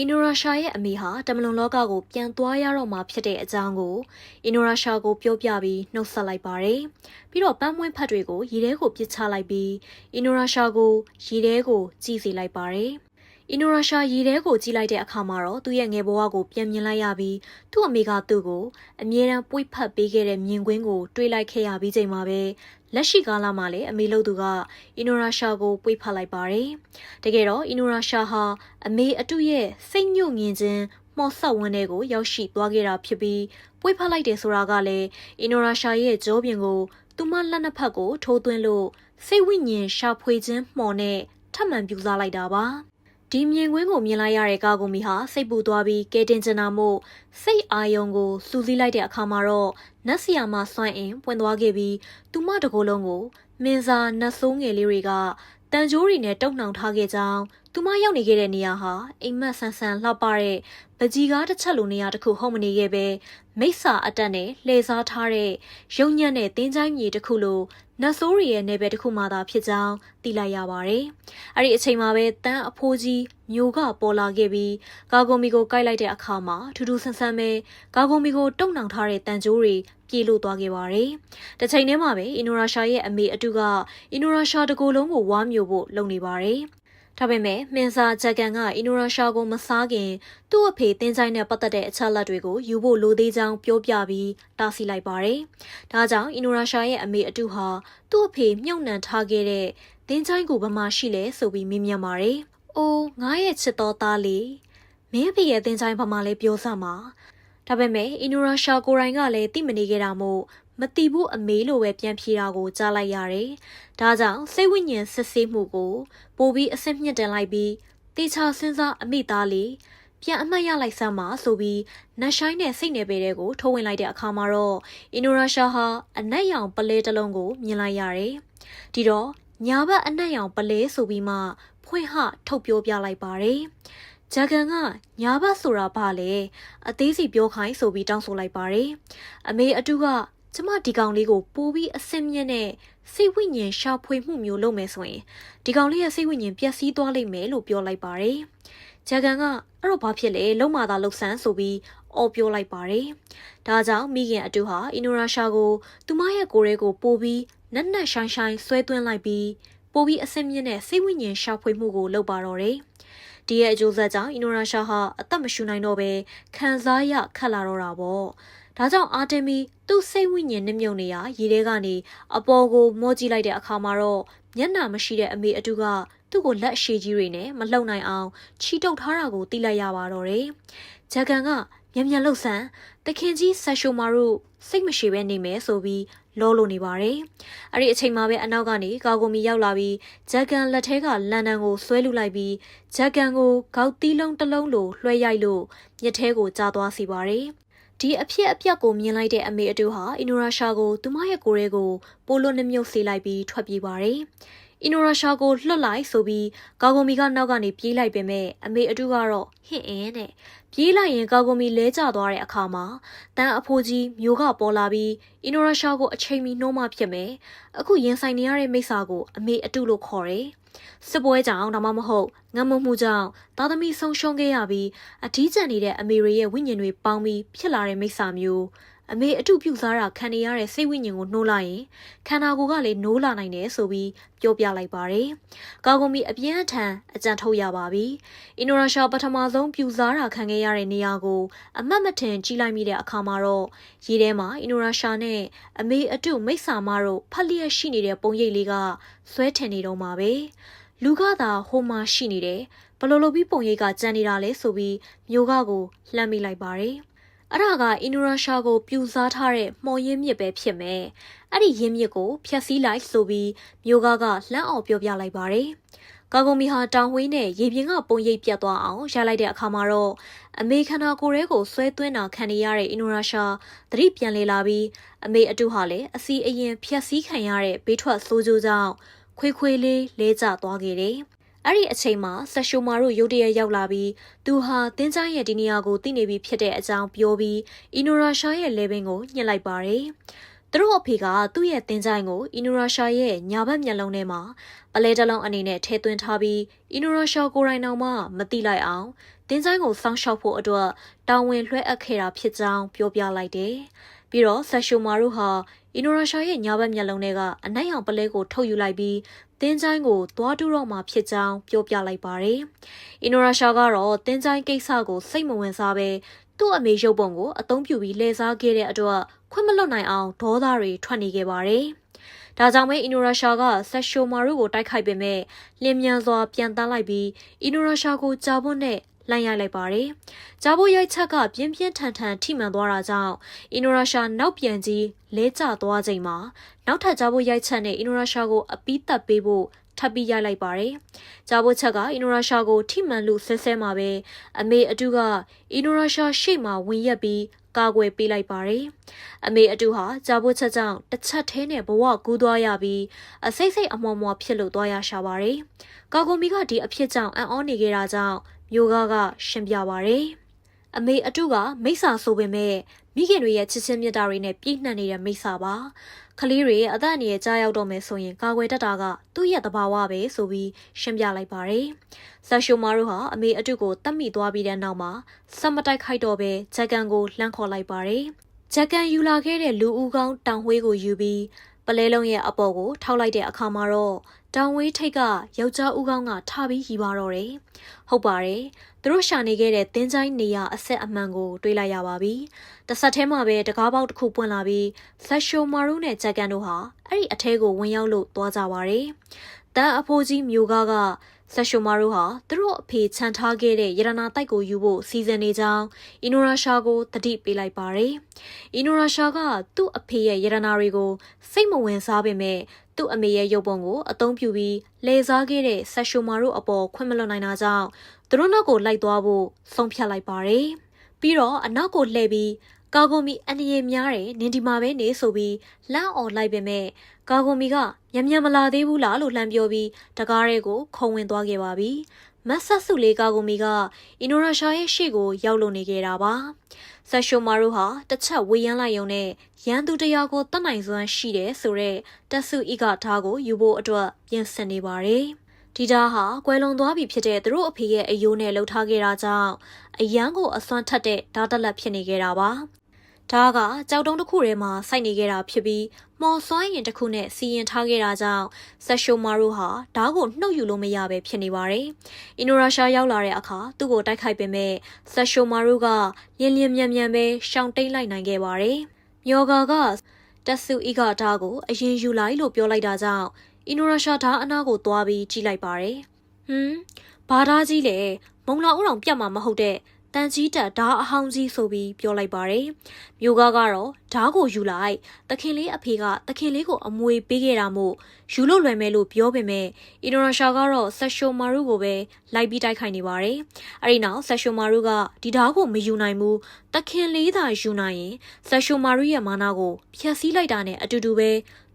အင်ဒိုရုရှားရဲ့အမေဟာတမလွန်လောကကိုပြန်သွားရတော့မှာဖြစ်တဲ့အကြောင်းကိုအင်ဒိုရုရှားကိုပြောပြပြီးနှုတ်ဆက်လိုက်ပါတယ်။ပြီးတော့ပန်းမွင့်ဖတ်တွေကိုရေထဲကိုပစ်ချလိုက်ပြီးအင်ဒိုရုရှားကိုရေထဲကိုကြည့်စီလိုက်ပါတယ်။အင်ဒိုရုရှားရေထဲကိုကြည့်လိုက်တဲ့အခါမှာတော့သူ့ရဲ့ငယ်ဘဝကိုပြန်မြင်လိုက်ရပြီးသူ့အမေကသူ့ကိုအမြဲတမ်းပွေ့ဖက်ပေးခဲ့တဲ့မြင်ကွင်းကိုတွေးလိုက်ခဲ့ရပြီးချိန်မှာပဲ လက်ရှိကာလမှာလည်းအမေလို့သူကအင်ဒိုရုရှားကိုပွေ့ဖက်လိုက်ပါတယ်။တကယ်တော့အင်ဒိုရုရှားဟာအမေအတုရဲ့စိတ်ညှို့ငင်ခြင်းမော်ဆက်ဝန်းတွေကိုရောက်ရှိသွားခဲ့တာဖြစ်ပြီးပွေ့ဖက်လိုက်တယ်ဆိုတာကလည်းအင်ဒိုရုရှားရဲ့ကြောပြင်ကိုသူမလက်နှစ်ဖက်ကိုထိုးသွင်းလို့စိတ်ဝိညာဉ်ရှာဖွေခြင်းမှော်နဲ့ထပ်မံပြူစားလိုက်တာပါ။ ဒီမြင်ကွင်းကိုမြင်လိုက်ရတဲ့ကာဂိုမီဟာစိတ်ပူသွားပြီးကဲတင်ချင်တာမို့စိတ်အာယုံကိုစူးစီးလိုက်တဲ့အခါမှာတော့နတ်ဆီယာမစွန့်အင်ပွင့်သွားခဲ့ပြီးသူမတကိုယ်လုံးကိုမင်းစာနတ်ဆိုးငယ်လေးတွေကတန်ကြိုးတွေနဲ့တုံနှောင်ထားခဲ့ကြောင်း သူမရောက်နေခဲ့တဲ့နေရာဟာအိမ်မက်ဆန်ဆန်လှပတဲ့ပကြီးကားတစ်ချက်လိုနေရာတစ်ခုဟုတ်မနေခဲ့ပဲမိစ္ဆာအတက်နဲ့လှည့်စားထားတဲ့ရုံညံ့တဲ့တင်းချိုင်းမြေတစ်ခုလိုနတ်ဆိုးရီရဲ့နေဘယ်တစ်ခုမှသာဖြစ်ကြောင်းသိလိုက်ရပါတယ်။အဲ့ဒီအချိန်မှာပဲတန်းအဖိုးကြီးမျိုးကပေါ်လာခဲ့ပြီးကာဂိုမီကိုကိုက်လိုက်တဲ့အခါမှာထူးထူးဆန်းဆန်းပဲကာဂိုမီကိုတုံနှောင်ထားတဲ့တန်ကြိုးတွေပြေလို့သွားခဲ့ပါတယ်။တစ်ချိန်တည်းမှာပဲအင်ဒိုရုရှားရဲ့အမေအတူကအင်ဒိုရုရှားတကူလုံးကိုဝါမျိုးဖို့လုပ်နေပါတယ်။ ဒါပေမဲ့မင်းစာဂျက်ကန်ကအင်ဒိုရုရှားကိုမစားခင်သူ့အဖေတင်းချိုင်းနဲ့ပတ်သက်တဲ့အချက်အလက်တွေကိုယူဖို့လိုသေးကြောင်းပြောပြပြီးတားဆီးလိုက်ပါတယ်။ဒါကြောင့်အင်ဒိုရုရှားရဲ့အမေအတူဟာသူ့အဖေမြုပ်နှံထားခဲ့တဲ့တင်းချိုင်းကိုဘယ်မှာရှိလဲဆိုပြီးမေးမြန်းပါတယ်။အိုးငါရဲ့ချစ်တော်သားလေးမင်းအဖေရဲ့တင်းချိုင်းဘာမှလည်းပြောစမ်းပါ။ဒါပေမဲ့အင်ဒိုရုရှားကိုရိုင်းကလည်းသိမနေခဲ့တာမို့ မတီးဘူးအမေလိုပဲပြန်ဖြေတာကိုကြားလိုက်ရတယ်။ဒါကြောင့်စိတ်ဝိညာဉ်စစ်ဆေးမှုကိုပိုပြီးအဆင့်မြင့်တင်လိုက်ပြီးတေချာစဉ်းစားအမိသားလေးပြန်အမှတ်ရလိုက်စမ်းပါဆိုပြီးနတ်ဆိုင်နဲ့စိတ်နယ်ပယ်တွေကိုထိုးဝင်လိုက်တဲ့အခါမှာတော့အင်ဒိုရုရှားဟာအနက်ရောင်ပလဲတစ်လုံးကိုမြင်လိုက်ရတယ်။ဒီတော့ညာဘက်အနက်ရောင်ပလဲဆိုပြီးမှဖွင့်ဟထုတ်ပြောပြလိုက်ပါတယ်။ဂျာကန်ကညာဘက်ဆိုတာဘာလဲအသေးစီပြောခိုင်းဆိုပြီးတောင်းဆိုလိုက်ပါတယ်။အမေအတူက ကျမဒီကောင်လေးကိုပိုးပြီးအစင်မြင့်နဲ့စိတ်ဝိညာဉ်ရှာဖွေမှုမျိုးလုပ်မယ်ဆိုရင်ဒီကောင်လေးရဲ့စိတ်ဝိညာဉ်ပျက်စီးသွားလိမ့်မယ်လို့ပြောလိုက်ပါတယ်။ဂျာကန်ကအဲ့တော့ဘာဖြစ်လဲလုံမာသာလှုပ်ဆန်းဆိုပြီးအော်ပြောလိုက်ပါတယ်။ဒါကြောင့်မိခင်အတူဟာအင်ဒိုရုရှားကိုသူမရဲ့ကိုယ်ရဲကိုပိုးပြီးနက်နက်ရှိုင်းရှိုင်းဆွဲသွင်းလိုက်ပြီးပိုးပြီးအစင်မြင့်နဲ့စိတ်ဝိညာဉ်ရှာဖွေမှုကိုလုပ်ပါတော့တယ်။ဒီရဲ့အကျိုးဆက်ကြောင့်အင်ဒိုရုရှားဟာအသက်မရှူနိုင်တော့ဘဲခံစားရခက်လာတော့တာပေါ့။ ဒါကြောင့်အာတမီသူ့စိတ်ဝိညာဉ်နှမြုံနေရရေထဲကနေအပေါ်ကိုမောကြည့်လိုက်တဲ့အခါမှာတော့မျက်နှာမရှိတဲ့အမေအတူကသူ့ကိုလက်ရှည်ကြီးတွေနဲ့မလှုပ်နိုင်အောင်ချီတုပ်ထားတာကိုသိလိုက်ရပါတော့တယ်။ဂျက်ကန်ကမြန်မြန်လှုပ်ဆန်တခင်ကြီးဆက်ရှိုမာတို့စိတ်မရှိဘဲနေမယ်ဆိုပြီးလောလို့နေပါတယ်။အဲ့ဒီအချိန်မှာပဲအနောက်ကနေကာဂိုမီရောက်လာပြီးဂျက်ကန်လက်ထဲကလန်ဒန်ကိုဆွဲလူလိုက်ပြီးဂျက်ကန်ကိုကောက်တီးလုံးတစ်လုံးလိုလွှဲရိုက်လို့မြစ်ထဲကိုကြားသွားစီပါတယ်။ ဒီအဖြစ်အပျက်ကိုမြင်လိုက်တဲ့အမေအတူဟာအင်ဒိုရုရှားကိုသူမရဲ့ကိုယ်ရဲကိုပိုလိုနှမြုပ်စေးလိုက်ပြီးထွက်ပြေးပါတယ်။အင်ဒိုရုရှားကိုလွတ်လိုက်ဆိုပြီးကာဂိုမီကနောက်ကနေပြေးလိုက်ပေမဲ့အမေအတူကတော့ဟင့်အင်းနဲ့ပြေးလိုက်ရင်ကာဂိုမီလဲကျသွားတဲ့အခါမှာတန်းအဖိုးကြီးမျိုးကပေါ်လာပြီးအင်ဒိုရုရှားကိုအချိန်မီနှိုးမှဖြစ်မယ်။အခုရင်ဆိုင်နေရတဲ့မိစ္ဆာကိုအမေအတူလို့ခေါ်တယ်။ စစ်ပွဲကြောင့်ဒါမှမဟုတ်ငတ်မမှုကြောင့်သားသမီးဆုံးရှုံးခဲ့ရပြီးအထီးကျန်နေတဲ့အမေရိရဲ့ဝိညာဉ်တွေပေါင်းပြီးဖြစ်လာတဲ့မိစ္ဆာမျိုး အမေအထုပြုစားတာခံနေရတဲ့စိတ်ဝိညာဉ်ကိုနှိုးလိုက်ရင်ခန္ဓာကိုယ်ကလည်းနိုးလာနိုင်တယ်ဆိုပြီးပြောပြလိုက်ပါတယ်။ကာဂိုမီအပြင်းထန်အကြံထုတ်ရပါပြီ။အင်ဒိုရုရှားပထမဆုံးပြူစားတာခံခဲ့ရတဲ့နေရာကိုအမတ်မထင်ကြီးလိုက်မိတဲ့အခါမှာတော့ရေထဲမှာအင်ဒိုရုရှားနဲ့အမေအတုမိစ္ဆာမတို့ဖက်လျက်ရှိနေတဲ့ပုံရိပ်လေးကဆွဲထင်နေတော့မှာပဲ။လူကသာဟိုမှာရှိနေတယ်ဘလို့လို့ပြီးပုံရိပ်ကကြံနေတာလဲဆိုပြီးမျိုးကကိုလှမ်းမိလိုက်ပါတယ်။ အဲ့ဒါကအင်ဒိုရုရှားကိုပြူစားထားတဲ့မှော်ရင်းမြစ်ပဲဖြစ်မယ်။အဲ့ဒီရင်းမြစ်ကိုဖျက်ဆီးလိုက်ဆိုပြီးမျိုးကားကလှမ်းအောင်ပြောပြလိုက်ပါတယ်။ကာဂုံမီဟာတောင်ဝေးနဲ့ရေပြင်ကပုံရိပ်ပြတ်သွားအောင်ရလိုက်တဲ့အခါမှာတော့အမေခန္ဓာကိုယ်ရဲကိုဆွဲသွင်းတာခံနေရတဲ့အင်ဒိုရုရှားသတိပြန်လေလာပြီးအမေအတူဟာလည်းအစီအရင်ဖျက်ဆီးခံရတဲ့ဘေးထွက်ဆိုးကျိုးကြောင့်ခွေခွေလေးလဲကျသွားခဲ့တယ်။ အဲ့ဒီအချိန်မှာဆက်ရှိုမာတို့ရုတ်တရက်ရောက်လာပြီးသူဟာတင်းချိုင်းရဲ့ဒီနေရာကိုသိနေပြီဖြစ်တဲ့အကြောင်းပြောပြီးအီနိုရာရှာရဲ့လေဘင်းကိုညှစ်လိုက်ပါတယ်။သူတို့အဖေကသူ့ရဲ့တင်ကြိုင်ကိုအီနိုရာရှာရဲ့ညာဘက်မျက်လုံးထဲမှာပလဲတစ်လုံးအနေနဲ့ထည့်သွင်းထားပြီးအီနိုရာရှာကိုယ်တိုင်တော်မှမတိလိုက်အောင်တင်ကြိုင်ကိုစောင့်ရှောက်ဖို့အတွက်တာဝန်လွှဲအပ်ခဲ့တာဖြစ်ကြောင်းပြောပြလိုက်တယ်။ပြီးတော့ဆက်ရှူမာတို့ဟာအီနိုရာရှာရဲ့ညာဘက်မျက်လုံးထဲကအနိုင်အောင်ပလဲကိုထုတ်ယူလိုက်ပြီး တင်းချိုင်းကိုသွားတူတော့မှဖြစ်ကြောင်းပြောပြလိုက်ပါတယ်။အီနိုရာရှာကတော့တင်းချိုင်းကိစ္စကိုစိတ်မဝင်စားပဲသူ့အမေရုပ်ပုံကိုအသုံးပြုပြီးလှည့်စားခဲ့တဲ့အတွက်ခွင့်မလွတ်နိုင်အောင်ဒေါသတွေထွက်နေခဲ့ပါတယ်။ဒါကြောင့်ပဲအီနိုရာရှာကဆက်ရှိုမာရုကိုတိုက်ခိုက်ပေမဲ့လင်းမြန်စွာပြန်တန်းလိုက်ပြီးအီနိုရာရှာကိုကြာပွန်းနဲ့ လှန်ရိုက်လိုက်ပါတယ်။ဂျာဘိုရိုက်ချက်ကပြင်းပြင်းထန်ထန်ထိမှန်သွားတာကြောင့်အင်ဒိုနီးရှားနောက်ပြန်ကြီးလဲကျသွားချိန်မှာနောက်ထပ်ဂျာဘိုရိုက်ချက်နဲ့အင်ဒိုနီးရှားကိုအပီးတက်ပေးဖို့ထပ်ပြီးရိုက်လိုက်ပါတယ်။ဂျာဘိုချက်ကအင်ဒိုနီးရှားကိုထိမှန်လို့ဆဲဆဲမှာပဲအမေအတူကအင်ဒိုနီးရှားရှေ့မှာဝင်ရက်ပြီးကာကွယ်ပေးလိုက်ပါတယ်။အမေအတူဟာဂျာဘိုချက်ကြောင့်တစ်ချက်သေးနဲ့ဘဝကူးသွားရပြီးအစိမ့်စိမ့်အမော်မော်ဖြစ်လို့သွားရရှာပါတယ်။ကာဂိုမီကဒီအဖြစ်ကြောင့်အံ့ဩနေခဲ့တာကြောင့် မျိုးကားကရှင်းပြပါရယ်အမေအတုကမိစ္ဆာဆိုပေမဲ့မိခင်တွေရဲ့ချစ်ချင်းမြတ်တာတွေနဲ့ပြည့်နှံ့နေတဲ့မိစ္ဆာပါကလေးတွေအသက်အန္တရာယ်ကြားရောက်တော့မယ်ဆိုရင်ကာကွယ်တတ်တာကသူ့ရဲ့သဘာဝပဲဆိုပြီးရှင်းပြလိုက်ပါတယ်ဆာရှိုမာတို့ဟာအမေအတုကိုတတ်မိသွားပြီးတဲ့နောက်မှာစမတိုက်ခိုက်တော့ပဲဂျက်ကန်ကိုလှမ်းခေါ်လိုက်ပါတယ်ဂျက်ကန်ယူလာခဲ့တဲ့လူဦးကောင်းတောင်ဝေးကိုယူပြီး ပလဲလုံးရဲ့အပေါ်ကိုထောက်လိုက်တဲ့အခါမှာတော့တောင်ဝေးထိတ်ကယောက်ျားဦးကောင်းကထပြီးရီပါတော့တယ်။ဟုတ်ပါတယ်။သူတို့ရှာနေခဲ့တဲ့တင်းချိုင်းနေရအဆက်အမှန်ကိုတွေးလိုက်ရပါပြီ။တဆက်ထဲမှာပဲတကားပေါက်တစ်ခုပွင့်လာပြီးဆက်ရှိုမာရုနဲ့ဂျက်ကန်တို့ဟာအဲ့ဒီအထဲကိုဝင်ရောက်လို့သွားကြပါတယ်။တန်အဖိုးကြီးမျိုးကားက ဆက်ရှိုမာရုဟာသူတို့အဖေခြံထားခဲ့တဲ့ရတနာတိုက်ကိုယူဖို့စီစဉ်နေကြောင်းအီနိုရာရှာကိုတတိပေးလိုက်ပါတယ်။အီနိုရာရှာကသူ့အဖေရဲ့ရတနာတွေကိုစိတ်မဝင်စားပေမဲ့သူ့အမေရဲ့ရုပ်ပုံကိုအသုံးပြုပြီးလေစားခဲ့တဲ့ဆက်ရှိုမာရုအပေါ်ခွင့်မလွတ်နိုင်တာကြောင့်သူတို့နောက်ကိုလိုက်သွားဖို့ဆုံးဖြတ်လိုက်ပါတယ်။ပြီးတော့အနောက်ကိုလှည့်ပြီး ကာဂိုမီအနေရများတယ်နင်ဒီမှာပဲနေဆိုပြီးလမ်းអော်လိုက်ပေမဲ့ကာဂိုမီကညံ့ညံ့မလာသေးဘူးလားလို့လှမ်းပြောပြီးတကားရဲကိုခုံဝင်သွားခဲ့ပါပြီမတ်ဆက်စုလေးကာဂိုမီကအင်ဒိုနီးရှားရဲ့ရှေ့ကိုရောက်လုံနေခဲ့တာပါဆက်ရှိုမာရုဟာတစ်ချက်ဝေးရမ်းလိုက်ုံနဲ့ရန်သူတရာကိုတတ်နိုင်စွမ်းရှိတယ်ဆိုတော့တက်စုဤကဓားကိုယူဖို့အတွက်ပြင်ဆင်နေပါတယ်ဒီဓာတ်ဟာကွယ်လွန်သွားပြီဖြစ်တဲ့သူတို့အဖေရဲ့အယိုးနဲ့လှုပ်ထားခဲ့တာကြောင့်အရန်ကိုအစွမ်းထက်တဲ့ဓာတ်တက်လက်ဖြစ်နေခဲ့တာပါ ဒါကကြောက်တုံးတစ်ခုထဲမှာစိုက်နေခဲ့တာဖြစ်ပြီးမော်စွမ်းရင်တစ်ခုနဲ့စီရင်ထားခဲ့တာကြောင့်ဆက်ရှိုမာရိုဟာဓာတ်ကိုနှုတ်ယူလို့မရပဲဖြစ်နေပါတယ်။အင်ဒိုနီးရှားရောက်လာတဲ့အခါသူ့ကိုတိုက်ခိုက်ပေမဲ့ဆက်ရှိုမာရိုကလင်းလင်းမြန်မြန်ပဲရှောင်တိတ်လိုက်နိုင်ခဲ့ပါတယ်။မျောကာကတက်ဆူအီကဓာတ်ကိုအရင်ယူလိုက်လို့ပြောလိုက်တာကြောင့်အင်ဒိုနီးရှားဓာတ်အနာကိုသွားပြီးကြည့်လိုက်ပါတယ်။ဟွန်းဘာဓာတ်ကြီးလဲမုံလာဦးတော်ပြတ်မှာမဟုတ်တဲ့ တန်ကြီးတက်ဓာအဟောင်းကြီးဆိုပြီးပြောလိုက်ပါတယ်။မျိုးကားကတော့ဓာကိုယူလိုက်တခင်လေးအဖေကတခင်လေးကိုအမွေပေးခဲ့တာမို့ယူလို့လွယ်မယ်လို့ပြောပေမဲ့အင်ဒိုနီးရှားကတော့ဆက်ရှိုမာရုကိုပဲလိုက်ပြီးတိုက်ခိုက်နေပါတယ်။အဲဒီနောက်ဆက်ရှိုမာရုကဒီဓာကိုမယူနိုင်ဘူးတခင်လေးသာယူနိုင်ရင်ဆက်ရှိုမာရုရဲ့မာနာကိုဖျက်ဆီးလိုက်တာနဲ့အတူတူပဲ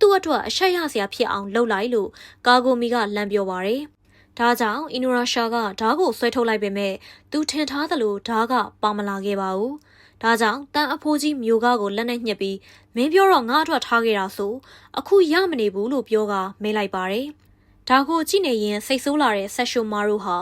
သူ့အတွက်အဆက်ရစရာဖြစ်အောင်လုပ်လိုက်လို့ကာဂိုမီကလမ်းပြောပါတယ်။ ဒါကြောင့်အင်ဒိုနီးရှားကဓာတ်ကိုဆွဲထုတ်လိုက်ပေမဲ့သူထင်ထားသလိုဓာတ်ကပါမလာခဲ့ပါဘူး။ဒါကြောင့်တန်အဖိုးကြီးမျိုးကားကိုလက်နဲ့ညှစ်ပြီးမင်းပြောတော့ငါအတွက်ထားခဲ့တာဆိုအခုရမနေဘူးလို့ပြောကမဲလိုက်ပါတယ်။ဒါကိုကြည့်နေရင်စိတ်ဆိုးလာတဲ့ဆက်ရှုမာရူဟာ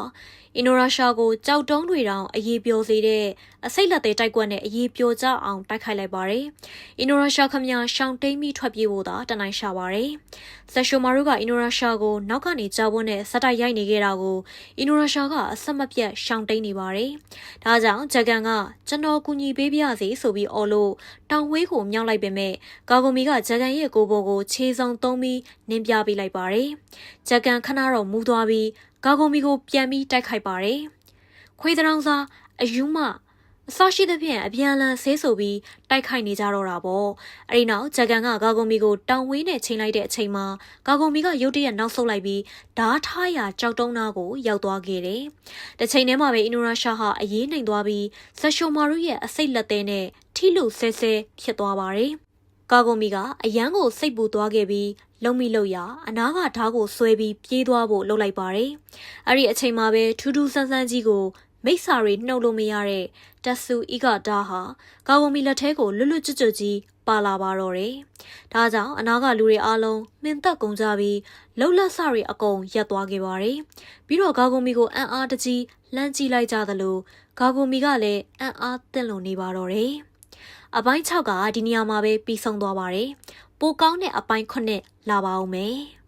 အင်ဒိုနီးရှားကိုကြောက်တုံးတွေတောင်အရေးပြောစေတဲ့အစိတ်လက်သေးတိုက်ကွက်နဲ့အရေးပြောကြအောင်တိုက်ခိုက်လိုက်ပါတယ်။အင်ဒိုနီးရှားခမရှောင်းတိမ်ပြီးထွက်ပြေးဖို့သာတနိုင်ရှာပါတယ်။ဆက်ရှိုမာရုကအင်ဒိုနီးရှားကိုနောက်ကနေကြောက်ဝန်းနဲ့စက်တိုက်ရိုက်နေခဲ့တာကိုအင်ဒိုနီးရှားကအဆက်မပြတ်ရှောင်းတိမ်နေပါတယ်။ဒါကြောင့်ဂျက်ကန်ကကျွန်တော်ကူညီပေးပြစေဆိုပြီးအော်လို့တောင်ဝေးကိုမြောက်လိုက်ပေမဲ့ကာဂိုမီကဂျက်ကန်ရဲ့ကိုဘိုကိုခြေစုံသုံးပြီးနင်းပြပေးလိုက်ပါတယ်။ဂျက်ကန်ခဏတော့မူးသွားပြီး ကာဂိုမီကိုပြန်ပြီးတိုက်ခိုက်ပါတယ်။ခွေးတောင်စာအယူမအစရှိသဖြင့်အပြန်လန်ဆဲဆိုပြီးတိုက်ခိုက်နေကြတော့တာပေါ့အဲ့ဒီနောက်ဂျက်ကန်ကဂါဂုံမီကိုတောင်ဝေးနဲ့ချိန်လိုက်တဲ့အချိန်မှာဂါဂုံမီကရုတ်တရက်နောက်ဆုတ်လိုက်ပြီးဓားထားရာကြောက်တုံးနာကိုရောက်သွားခဲ့တယ်တစ်ချိန်တည်းမှာပဲအင်ဒိုနီးရှားဟာအရေးနိုင်သွားပြီးဆက်ရှိုမာရုရဲ့အစိတ်လက်သေးနဲ့ထိလူဆဲဆဲဖြစ်သွားပါတယ်ကာဂိုမီကအရန်ကိုစိတ်ပူသွားခဲ့ပြီး လုံမိလို့ရအနားကဓားကိုဆွဲပြီးပြေးသွားဖို့လှုပ်လိုက်ပါတယ်။အဲ့ဒီအချိန်မှာပဲထူးထူးဆန်းဆန်းကြီးကိုမိစ္ဆာတွေနှုတ်လို့မရတဲ့တက်ဆူအီဂါဒါဟာကာဂိုမီလက်ထဲကိုလွတ်လွတ်ကျွတ်ကျွတ်ကြီးပါလာပါတော့တယ်။ဒါကြောင့်အနာကလူတွေအားလုံးမှင်သက်ကုန်ကြပြီးလှုပ်လက်ဆတွေအကုန်ရက်သွားခဲ့ပါတယ်။ပြီးတော့ကာဂိုမီကိုအံ့အားတကြီးလှမ်းကြည့်လိုက်ကြသလိုကာဂိုမီကလည်းအံ့အားသင့်လွန်နေပါတော့တယ်။အပိုင်း6ကဒီနေရာမှာပဲပြီးဆုံးသွားပါတယ်။ ပိုကောင်းတဲ့အပိုင်း9လာပါဦးမယ်။